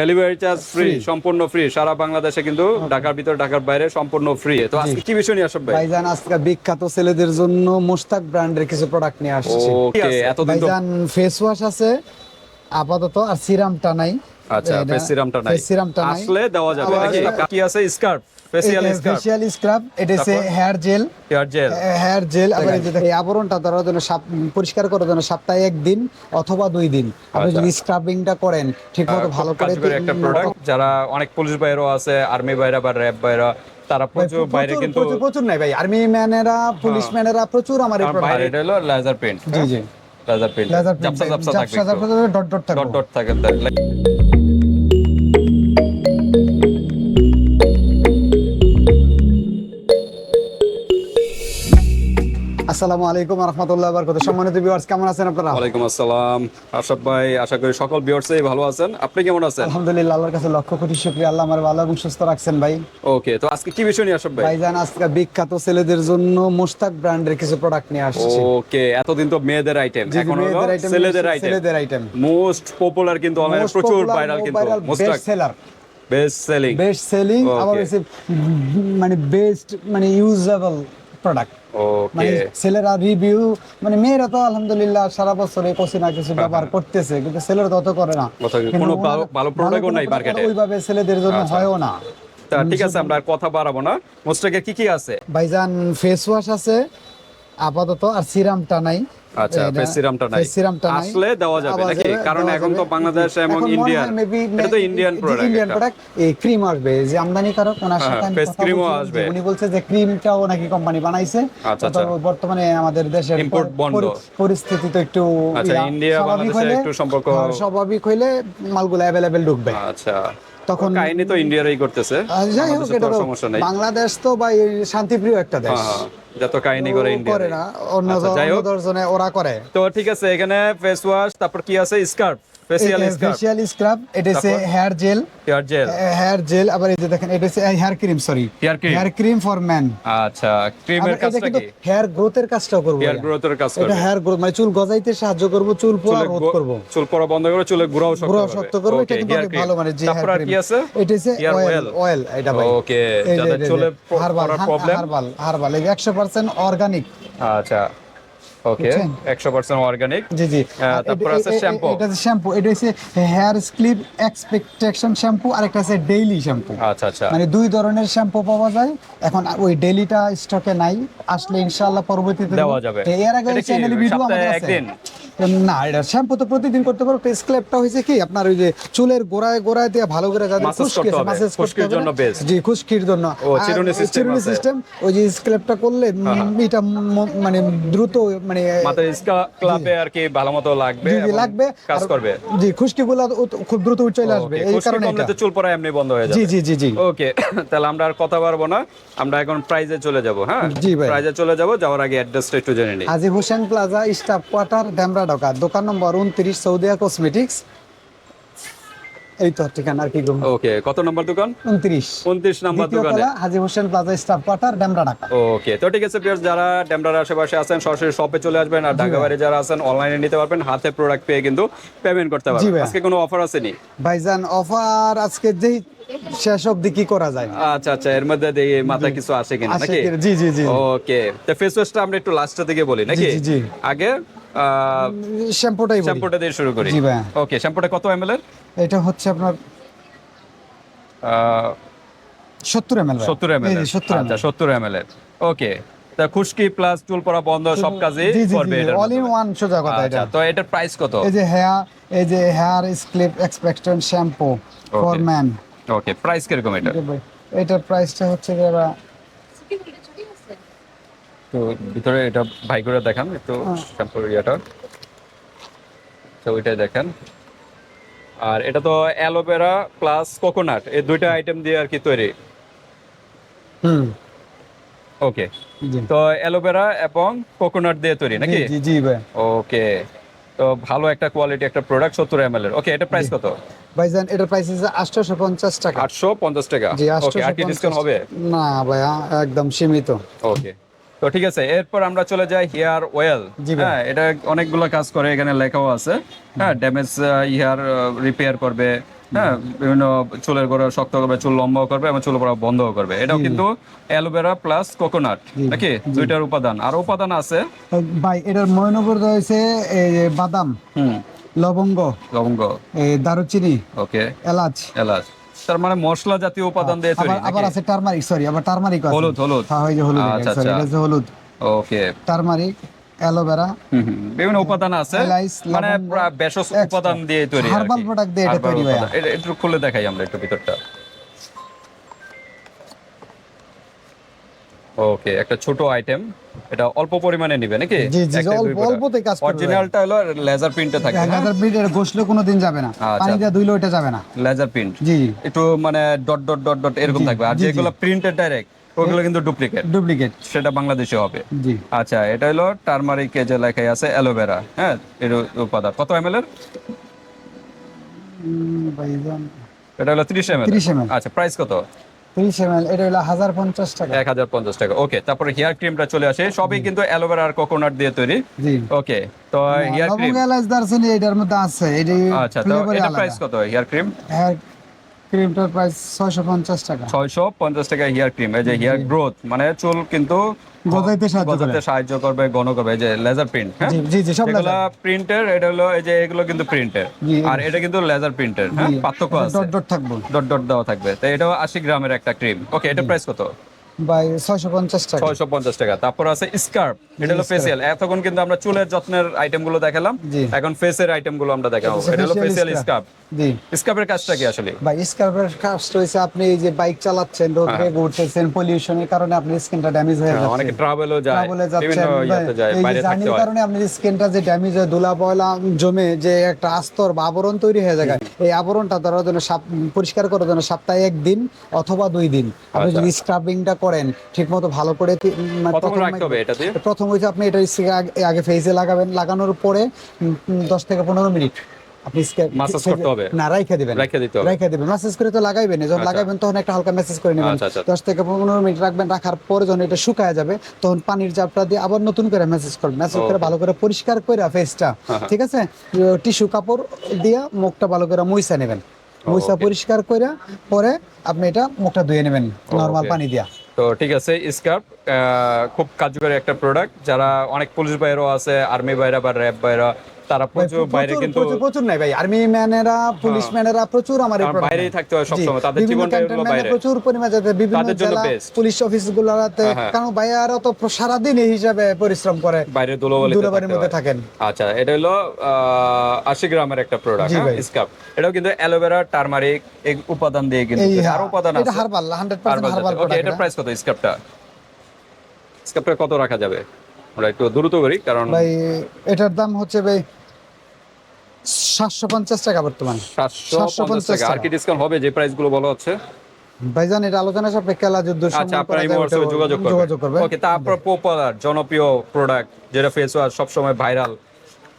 Delivery charge free সম্পূর্ণ free সারা বাংলাদেশে কিন্তু ঢাকার ভিতর ঢাকার বাইরে সম্পূর্ণ ফ্রি তো আজকে কি বিষয় নিয়ে আসব ভাই? ভাইজান আজকে বিখ্যাত ছেলেদের জন্য মুশতাক ব্র্যান্ডের কিছু প্রোডাক্ট নিয়ে আসছে। ওকে এতদিন তো ভাইজান ফেস ওয়াশ আছে আপাতত আর সিরামটা নাই। আচ্ছা ফেস সিরামটা নাই। ফেস সিরামটা নাই। আসলে দেওয়া যাবে। নাকি কি আছে? Scarf. Facial scarf facial scrub এটা হচ্ছে hair gel hair gel hair gel আবার এই যে আবরণটা ধরার জন্য পরিষ্কার করার জন্য সপ্তাহে একদিন অথবা দুই দিন আপনি আচ্ছা। যদি স্ক্রাবিংটা করেন ঠিকমতো ভালো করে একটা প্রোডাক্ট যারা অনেক পুলিশ বাইরেও আছে আর্মি বাইরা বা র্যাব বাইরা তারা প্রচুর বাইরে কিন্তু প্রচুর- প্রচুর নাই ভাই আর্মি ম্যানেরা পুলিশ ম্যানেরা প্রচুর আমার এই আমার বাইরে হলো লেজার পেন্ট জি লেজার লেজার জাপসা জাপসা থাকবে ডট ডট থাকবে ডট ডট থাকে আসসালামু আলাইকুম রহমতুল্লাহ বরকত সম্মানিত ভিউয়ার্স কেমন আছেন আপনারা? ওয়ালাইকুম আসসালাম। আশরাফ ভাই আশা করি সকল ভিউয়ার্সই ভালো আছেন। আপনি কেমন আছেন? আলহামদুলিল্লাহ আল্লাহর কাছে লক্ষ কোটি শুকরিয়া। আল্লাহ আমার ভালো এবং সুস্থ রাখছেন ভাই। ওকে তো আজকে কি বিষয় নিয়ে আশরাফ ভাই? ভাইজান আজকে বিখ্যাত ছেলেদের জন্য মুস্তাক ব্র্যান্ডের কিছু প্রোডাক্ট নিয়ে আসছি। ওকে এতদিন তো মেয়েদের আইটেম এখন হলো ছেলেদের আইটেম ছেলেদের আইটেম মোস্ট পপুলার কিন্তু অনলাইনে প্রচুর ভাইরাল কিন্তু মোস্টাক best best selling best selling. আবার মানে বেস্ট মানে ইউজেবল প্রোডাক্ট মানে ছেলেরা রিভিউ মানে মেয়েরা তো আলহামদুলিল্লাহ সারা বছর এই কিছু না কিছু ব্যবহার করতেছে কিন্তু ছেলেরা তো অত করে না। কোনো ভালো- ভালো product ও কোনো নাই মার্কেটে ওইভাবে ছেলেদের জন্য আচ্ছা। হয়ও না। ঠিক আছে আমরা আর কথা বাড়াবো না। মোস্টাকে কি কি আছে? ভাইজান ফেস ওয়াশ আছে আপাতত আর সিরামটা নাই। আচ্ছা ফেস সিরামটা নাই। face টা নাই। আসলে দেওয়া যাবে নাকি? কারণ এখন তো বাংলাদেশ এবং ইন্ডিয়ান এটা তো ইন্ডিয়ান প্রোডাক্ট ইন্ডিয়ান প্রোডাক্ট এই ক্রিম আসবে। যে আমদানিকারক ওনার হ্যাঁ, সাথে আসবে। উনি বলছে যে ক্রিমটাও নাকি কোম্পানি বানাইছে। আচ্ছা, তো আচ্ছা। বর্তমানে আমাদের দেশের Import বন্ধ। পরিস্থিতি তো একটু আচ্ছা, ইন্ডিয়া স্বাভাবিক হইলে- একটু সম্পর্ক- হ্যাঁ, স্বাভাবিক হইলে মালগুলো ঢুকবে। আচ্ছা। তখন- কাহিনী তো ইন্ডিয়ারই করতেছে। যাই হোক এটা সমস্যা নাই। বাংলাদেশ তো বা এই শান্তিপ্রিয় একটা দেশ। হ্যাঁ, হ্যাঁ, যত কাহিনী করে ইন্ডিয়া করে না অন্য আচ্ছা, যাই হোক। অন্য দর্জনে ওরা করে। তো ঠিক আছে এখানে ফেস ওয়াশ তারপর কি আছে? Scarf. Facial scarf facial scrub এটা হচ্ছে hair gel hair gel hair gel আবার এই যে দেখেন এটা হচ্ছে hair cream sorry Hair cream? Hair cream for man আচ্ছা ক্রিমের কাজটা কি? হেয়ার গ্রোথের কাজটাও করব হেয়ার গ্রোথের কাজ এটা হেয়ার গ্রোথ মানে চুল গজাইতে সাহায্য করব চুল পোড়া রোধ করব। চুল পড়া বন্ধ করে চুলে গুড়াও শক্ত করবে। শক্ত করব এটা কিন্তু অনেক ভালো মানে যে তারপর আর কি আছে? এটা হচ্ছে অয়েল অয়েল এটা ভাই। Okay, যাদের চুলে প- পড়ার problem? হারবাল হারবাল 100% অর্গানিক আচ্ছা। ওকে বুঝছেন? একশো পার্সেন্ট অর্গানিক জি জি। হ্যাঁ, তারপর আছে এ- এ- শ্যাম্পু। এটা শ্যাম্পু এটা হচ্ছে হেয়ার স্লিপ এক্সপেকটেশন শ্যাম্পু আর একটা আছে ডেইলি শ্যাম্পু আচ্ছা আচ্ছা। মানে দুই ধরনের শ্যাম্পু পাওয়া যায়। এখন ওই ডেলিটা স্টকে নাই। আসলে ইনশাআল্লাহ পরবর্তীতে দেওয়া যাবে। এর আগে চ্যানেলে ভিডিও আমাদের আছে। না এটা শ্যাম্পু তো প্রতিদিন করতে পারো। হয়েছে কি? আপনার ওই যে চুলের গোড়ায় গোড়ায় দিয়ে ভালো করে খুশকি করতে জন্য। জি খুশকির জন্য। চিরুনি। সিস্টেম ওই যে স্ক্লেপটা করলে এটা মানে দ্রুত মানে মাথার ক্লাবে আর কি ভালো মতো লাগবে লাগবে। কাজ করবে। জি খুশকিগুলো খুব দ্রুত চলে আসবে। এই কারণে এটা। চুল পড়া এমনি বন্ধ হয়ে যাবে। জি জি জি ওকে তাহলে আমরা আর কথা পারব না। আমরা এখন প্রাইজে চলে যাব হ্যাঁ? জি ভাই। প্রাইজে চলে যাব যাওয়ার আগে অ্যাড্রেসটা একটু জেনে নিই। Haji Hossain plaza staff quarter Demra Dhaka. দোকান নম্বর উনত্রিশ সৌদিয়া কসমেটিক্স এই তো ঠিকানা আর কি গো ওকে কত নম্বর দোকান? উনত্রিশ। উনত্রিশ নম্বর দোকানে। Haji Hossain plaza staff quarter Demra Dhaka. Okay তো ঠিক আছে যারা ডেমরার আশেপাশে আছেন সরাসরি শপে চলে আসবেন আর ঢাকা বাইরে যারা আছেন অনলাইনে নিতে পারবেন হাতে প্রোডাক্ট পেয়ে কিন্তু পেমেন্ট করতে পারবেন। আজকে কোনো অফার আছে নি ভাইজান অফার আজকে যেই শেষ অবধি কি করা যায়? আচ্ছা আচ্ছা এর মধ্যে দেখি মাথায় কিছু আসে কিনা নাকি? জি জি জি। ওকে তো ফেস ওয়াশটা আমরা একটু লাস্টের দিকে বলি নাকি? জি, জি। আগে শ্যাম্পুটাই শ্যাম্পুটা দিয়ে শুরু করি। জি। ওকে শ্যাম্পুটা কত এমএল এর? এটা হচ্ছে আপনার সত্তর এম এল সত্তর সত্তর আচ্ছা সত্তর এমএল এর। ওকে তা খুশকি প্লাস চুল পড়া বন্ধ সব কাজে করবে অল ইন ওয়ান সোজা কথা আচ্ছা এটা। তো এটার প্রাইস কত? এই যে হেয়ার এই যে hair slip shampoo for man okay price কীরকম এটা এটার প্রাইসটা হচ্ছে যে এবার তো ভিতরে এটা ভাই করে দেখান একটু শ্যাম্পুর ইয়েটা। তো ওইটাই দেখেন। আর এটা তো অ্যালোভেরা প্লাস কোকোনাট এই দুইটা আইটেম দিয়ে আর কি তৈরি। হুম। ওকে তো অ্যালোভেরা এবং কোকোনাট দিয়ে তৈরি নাকি? জি, জি ভাই। ওকে তো ভালো একটা কোয়ালিটি একটা প্রোডাক্ট সত্তর এম এর। ওকে এটা প্রাইস কত? ভাইজান এটার প্রাইস আছে আটশোশো পঞ্চাশ টাকা। আটশো পঞ্চাশ টাকা? জি আর কি ডিসকাউন্ট হবে? না ভাইয়া একদম সীমিত। ওকে তো ঠিক আছে এরপর আমরা চলে যাই হেয়ার ওয়েল। হ্যাঁ এটা অনেকগুলো কাজ করে এখানে লেখাও আছে। হ্যাঁ ড্যামেজ হেয়ার রিপেয়ার করবে। হ্যাঁ বিভিন্ন চুলের গোড়া শক্ত করবে চুল লম্বা করবে এবং চুল পড়া বন্ধ করবে। এটাও কিন্তু অ্যালোভেরা প্লাস কোকোনাট নাকি? দুইটার উপাদান। আর উপাদান আছে? ভাই এটার ময়নপুর রয়েছে এই বাদাম হুম। লবঙ্গ লবঙ্গ। দারুচিনি ওকে। এলাচ। এলাচ। তার মানে মশলা জাতীয় উপাদান দিয়ে তৈরি আবার আছে টারমারিক সরি আবার টারমারিক আছে। হলুদ হলুদ। হ্যাঁ ওই যে হলুদ আচ্ছা, সরি আচ্ছা। এটা হচ্ছে হলুদ। ওকে। Turmeric aloe vera. বিভিন্ন উপাদান আছে মানে ভেষজ উপাদান দিয়ে তৈরি কি। product দিয়ে এটা তৈরি। এটা একটু খুলে দেখাই আমরা একটু ভিতরটা। ওকে একটা ছোট আইটেম এটা অল্প পরিমাণে নিবে নাকি? জি, জি, অল্প- অল্পতে কাজ করবে। অরিজিনালটা হলো লেজার প্রিন্টে থাকে গাজার বিট এটা গোসলে কোনো দিন যাবে না। আচ্ছা। পানি দিয়ে ধুইলে ওইটা যাবে না। লেজার প্রিন্ট জি। একটু মানে ডট ডট ডট ডট এরকম থাকবে। আর। যেগুলো প্রিন্টেড ডাইরেক্ট ওগুলো কিন্তু ডুপ্লিকেট ডুপ্লিকেট সেটা বাংলাদেশে হবে। জি। আচ্ছা এটা হলো টার্মারিক যে লেখাই আছে অ্যালোভেরা হ্যাঁ? এর উপাদান কত এম এর? এটা হলো 30 এম 30 ml আচ্ছা প্রাইস কত? তিরিশ ml এটা হলো হাজার পঞ্চাশ টাকা। এক হাজার পঞ্চাশ টাকা ওকে তারপরে হেয়ার ক্রিমটা চলে আসে সবই কিন্তু অ্যালোভেরা আর কোকোনাট দিয়ে তৈরি। জি। ওকে তো হেয়ার ক্রিম লবঙ্গ এলাচ দারচিনি এটার মধ্যে আছে এটা আচ্ছা তো এটা প্রাইস কত হেয়ার ক্রিম ক্রিমটার প্রাইস ছয়শো পঞ্চাশ টাকা। ছয়শো পঞ্চাশ টাকা হেয়ার ক্রিম এই যে হেয়ার গ্রোথ মানে চুল কিন্তু গজাইতে সাহায্য করবে সাহায্য করবে ঘন করবে এই যে লেজার প্রিন্ট হ্যাঁ? জি জি সব এগুলা প্রিন্টের এটা হলো এই যে এগুলো কিন্তু প্রিন্টের। আর এটা কিন্তু লেজার প্রিন্টের হ্যাঁ? পার্থক্য আছে। ডট ডট থাকবে। ডট ডট দেওয়া থাকবে। তো এটাও আশি গ্রামের একটা ক্রিম। ওকে এটা প্রাইস কত? বাই ছয়শো পঞ্চাশ টাকা। ছয়শো পঞ্চাশ টাকা। তারপর আছে স্কার্প এটা হলো ফেসিয়াল এতক্ষণ কিন্তু আমরা চুলের যত্নের দেখালাম। এখন ফেসের আমরা দেখাবো। এটা হলো ফেসিয়াল স্কার্প জি। স্কার্পের কাজটা কি আসলে? ভাই স্কার্পের কাজটা আপনি এই যে বাইক চালাচ্ছেন হ্যাঁ। বেগে উঠতেছেন পলিউশনের কারণে আপনার স্কিনটা ড্যামেজ হয়ে যাচ্ছে। অনেকে ট্রাভেলও যায় ট্রাভেলে যাচ্ছেন বাইরে থাকতে হয়। কারণে আপনার স্কিনটা যে ড্যামেজ হয় ধুলা জমে যে একটা আস্তর বা আবরণ তৈরি হয়ে যায় এই আবরণটা ধরার জন্য পরিষ্কার করার জন্য সপ্তাহে একদিন অথবা দুই দিন। আপনি আচ্ছা। যদি স্ক্রাবিংটা করেন ঠিকমতো ভালো করে মানে প্রথমে- হচ্ছে আপনি এটা আগে- ফেসে লাগাবেন লাগানোর পরে দশ থেকে পনেরো মিনিট আপনি স্কে- করতে হবে? না রাইখে দিবেন। রেখে দিতে হবে। রেখে দিবেন। মেসেজ করে তো লাগাইবেন যখন। লাগাইবেন তখন একটা হালকা মেসেজ করে নেবেন। দশ থেকে পনেরো মিনিট রাখবেন। রাখার পরে যখন এটা শুকায় যাবে তখন পানির চাপটা দিয়ে আবার নতুন করে মেসেজ করবেন। মেসেজ করে ভালো করে পরিষ্কার করে ফেসটা হ্যাঁ, ঠিক আছে? টিস্যু কাপড় দিয়ে মুখটা ভালো করে মুইসা নেবেন। মুইসা পরিষ্কার করে পরে আপনি এটা মুখটা ধুয়ে নেবেন নর্মাল পানি দিয়া। তো ঠিক আছে স্কার্প খুব কার্যকরী একটা প্রোডাক্ট যারা অনেক পুলিশ বাইরেও আছে আর্মি বাইরা বা র্যাব বাইরা তারা প্রচুর বাইরে কিন্তু প্রচুর- নাই ভাই। আর্মি ম্যানেরা পুলিশ ম্যানেরা প্রচুর আমার বাইরেই থাকতে হয় সবসময় তাদের জীবনটা বাইরে। প্রচুর পরিমাণে যাতে বিভিন্ন জেলা পুলিশ হ্যাঁ, হ্যাঁ। কারণ ভাইয়ারা তো এই হিসাবে পরিশ্রম করে বাইরে মধ্যে থাকেন। আচ্ছা এটা হলো আশি গ্রামের একটা প্রোডাক্ট ভাই। স্কার্প এটাও কিন্তু অ্যালোভেরা টার্মারিক এই উপাদান দিয়ে কিন্তু আরও উপাদান এটা হারবাল 100% হারবাল এটার প্রাইস কত স্কার্পটা স্কার্পটা কত রাখা যাবে? আমরা একটু দ্রুত করি কারণ ভাই এটার দাম হচ্ছে ভাই 750 টাকা বর্তমানে। সাতশো পঞ্চাশ টাকা। আর কি ডিসকাউন্ট হবে? যে প্রাইসগুলো বলা হচ্ছে? ভাইজান এটা আলোচনা সাপেক্ষে আলা যুদ্ধ আচ্ছা আপনারা যোগাযোগ করবেন যোগাযোগ করবে। ওকে তারপর পপুলার জনপ্রিয় প্রোডাক্ট যেটা ফেস ওয়াশ সবসময় ভাইরাল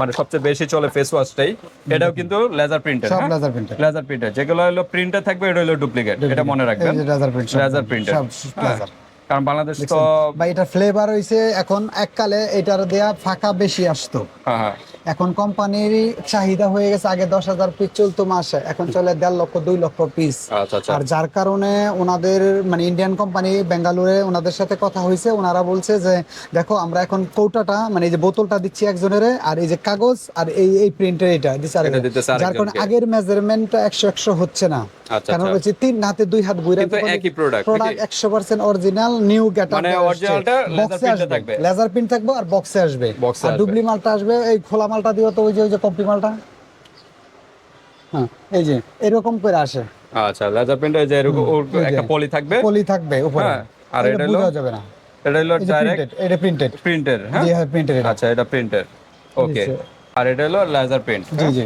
মানে সবচেয়ে বেশি চলে ফেস ওয়াশটাই এটাও কিন্তু লেজার প্রিন্টার সব লেজার প্রিন্টার লেজার প্রিন্টার যেগুলো হলো প্রিন্টার থাকবে এটা হলো ডুপ্লিকেট এটা মনে রাখবেন। লেজার প্রিন্টার লেজার প্রিন্টার সব লেজার কারণ বাংলাদেশ তো ভাই এটা ফ্লেভার হইছে এখন এককালে এটার দেয়া ফাঁকা বেশি আসতো। হ্যাঁ হ্যাঁ। এখন কোম্পানির চাহিদা হয়ে গেছে আগে দশ হাজার পিস চলতো মাসে এখন চলে দেড় লক্ষ দুই লক্ষ পিস আচ্ছা আচ্ছা। আর যার কারণে ওনাদের মানে ইন্ডিয়ান কোম্পানি বেঙ্গালুরে ওনাদের সাথে কথা হয়েছে ওনারা বলছে যে দেখো আমরা এখন কৌটাটা মানে এই যে বোতলটা দিচ্ছি একজনের আর এই যে কাগজ আর এই এই প্রিন্টের এটা যার কারণে। আগের মেজারমেন্টটা একশো একশো হচ্ছে না। কারণ আচ্ছা। হচ্ছে তিন হাতে দুই হাত ঘুরে কিন্তু একই প্রোডাক্ট? একশো পার্সেন্ট অরিজিনাল নিউ গেটার মানে leather print থাকবে। লেজার প্রিন্ট থাকবে আর বক্সে আসবে। আর ডুবলি মালটা আসবে এই খোলা মালটা দিও তো ওই যে ওই যে কম্পি মালটা হ্যাঁ এই যে এরকম করে আসে। আচ্ছা লেজার প্রিন্টার যে এরকম। একটা পলি থাকবে। পলি থাকবে উপরে। হ্যাঁ, আর এটা বোঝা যাবে না। এটা হলো ডাইরেক্ট প্রিন্টেড এটা প্রিন্টেড প্রিন্টের হ্যাঁ? জি হ্যাঁ প্রিন্টেড আচ্ছা এটা প্রিন্টের ওকে আর এটা হলো লেজার প্রিন্ট জি জি।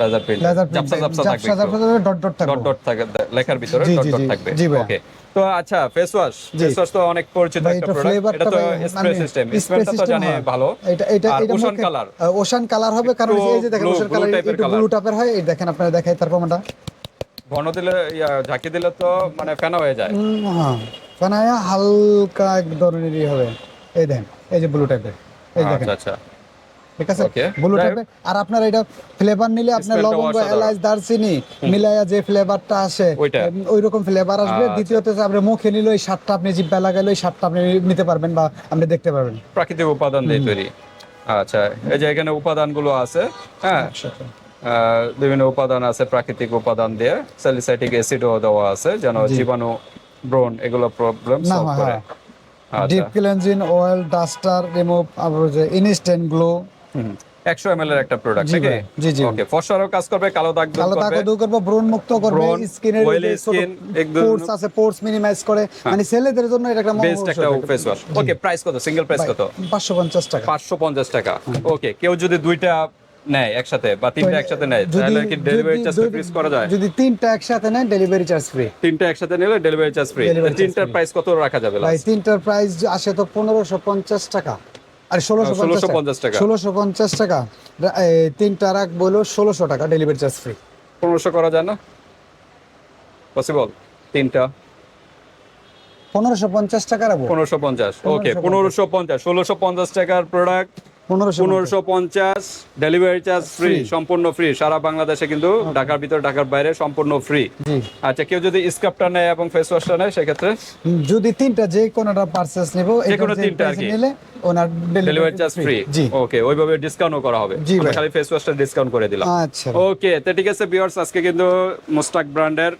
লেজার প্রিন্ট জাপসা জাপসা থাকবে ডট ডট থাকবে ডট ডট থাকে লেখার ভিতরে ডট ডট থাকবে। ওকে তো আচ্ছা ফেস ওয়াশ ফেস ওয়াশ তো অনেক পরিচিত একটা প্রোডাক্ট এটা তো স্প্রে সিস্টেম স্প্রেটা তো জানি ভালো। এটা এটা ওশান কালার ওশান কালার হবে কারণ এই যে দেখেন ওশান কালার একটু ব্লু টাইপের হয়। এই দেখেন আপনারা দেখাই তার প্রমাণটা। ঘন দিলে ঝাঁকি দিলে তো মানে ফেনা হয়ে যায়। হ্যাঁ। কানায়া হালকা এক ধরনেরই হবে। এই দেখেন এই যে ব্লু টাইপের এই দেখেন। আচ্ছা আচ্ছা। ঠিক আছে? Okay. ব্লু যাই হোক। টাইপের আর আপনার এটা ফ্লেভার নিলে আপনার লবঙ্গ। এলাচ দারচিনি মিলাইয়া যে ফ্লেভারটা আসে ওই রকম ফ্লেভার আসবে। আচ্ছা। দ্বিতীয়ত আপনি মুখে নিলে ওই স্বাদটা আপনি জিব্বা লাগালে ওই স্বাদটা আপনি নিতে পারবেন বা আপনি দেখতে পারবেন। প্রাকৃতিক উপাদান দিয়ে তৈরি। আচ্ছা এই যে এখানে উপাদানগুলো আছে হ্যাঁ? বিভিন্ন উপাদান আছে প্রাকৃতিক উপাদান দিয়ে। স্যালিসাইটিক অ্যাসিডও দেওয়া আছে যেন জীবাণু ব্রণ এগুলো প্রবলেম না সলভ হয়, করে। হ্যাঁ। Deep cleansing oil duster remove আবার যে ইনস্ট্যান্ট গ্লো একশো এম এর একটা প্রোডাক্ট জি নাকি? জি, জি। ওকে কাজ করবে কালো দাগ দূর কালো দাগ দূর করবে ব্রণ মুক্ত করবে স্কিনের skin, একদম- পোর্স আছে পোর্স মিনিমাইজ করে। মানে ছেলেদের জন্য এটা একটা বেস্ট একটা ফেস ওয়াশ ওকে প্রাইস কত? সিঙ্গেল প্রাইস কত? পাঁচশো পঞ্চাশ টাকা। পাঁচশো পঞ্চাশ টাকা। ওকে কেউ যদি দুইটা নেয় একসাথে বা তিনটা একসাথে নেয় তাহলে কি ডেলিভারি চার্জ ফ্রিজ করা যায়? যদি তিনটা একসাথে নেয় ডেলিভারি চার্জ ফ্রি তিনটা একসাথে নিলে ডেলিভারি চার্জ ফ্রি তিনটার প্রাইস কত রাখা যাবে ভাই তিনটার প্রাইস আসে তো পনেরোশো পঞ্চাশ টাকা। আর ষোলোশো পঞ্চাশ টাকা। ষোলোশো পঞ্চাশ টাকা। তিনটা রাখ বলো ষোলোশো টাকা ডেলিভারি চার্জ ফ্রি পনেরোশো করা যায় না? পসিবল তিনটা। পনেরোশো পঞ্চাশ টাকা পনেরোশো পঞ্চাশ। ওকে পনেরোশো পঞ্চাশ। ষোলোশো পঞ্চাশ টাকার প্রোডাক্ট পনেরোশো পঞ্চাশ ডেলিভারি চার্জ ফ্রি সম্পূর্ণ ফ্রি সারা বাংলাদেশে কিন্তু ঢাকার ভিতর ঢাকার বাইরে সম্পূর্ণ ফ্রি আচ্ছা কেউ যদি স্কাপটা নেয় এবং ফেস ওয়াশটা নেয় সেক্ষেত্রে? যদি তিনটা যে কোনোটা পারচেস নেব যে কোনো তিনটা আর কি। ওনার ডেলিভারি চার্জ ফ্রি ওকে ওইভাবে ডিসকাউন্টও করা হবে। খালি ফেস ওয়াশটা ডিসকাউন্ট করে দিলাম। আচ্ছা। ওকে তো ঠিক আছে ভিউয়ার্স আজকে কিন্তু মোস্টাক ব্র্যান্ডের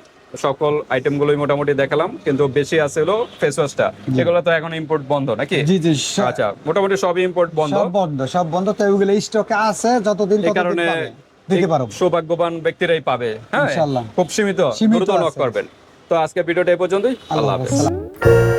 সকল আইটেমগুলোই মোটামুটি দেখালাম কিন্তু বেশি আছে হলো ফেস ওয়াশটা সেগুলো তো এখন ইম্পোর্ট বন্ধ নাকি? জি জি আচ্ছা মোটামুটি সব ইম্পোর্ট বন্ধ। সব বন্ধ সব বন্ধ তো ওগুলো স্টকে আছে যতদিন এই কারণে দিতে পারো সৌভাগ্যবান ব্যক্তিরাই পাবে হ্যাঁ? ইনশাআল্লাহ। খুব সীমিত গুরুত্ব দ্রুত নক করবেন। তো আজকে ভিডিওটা এই পর্যন্তই আল্লাহ হাফেজ।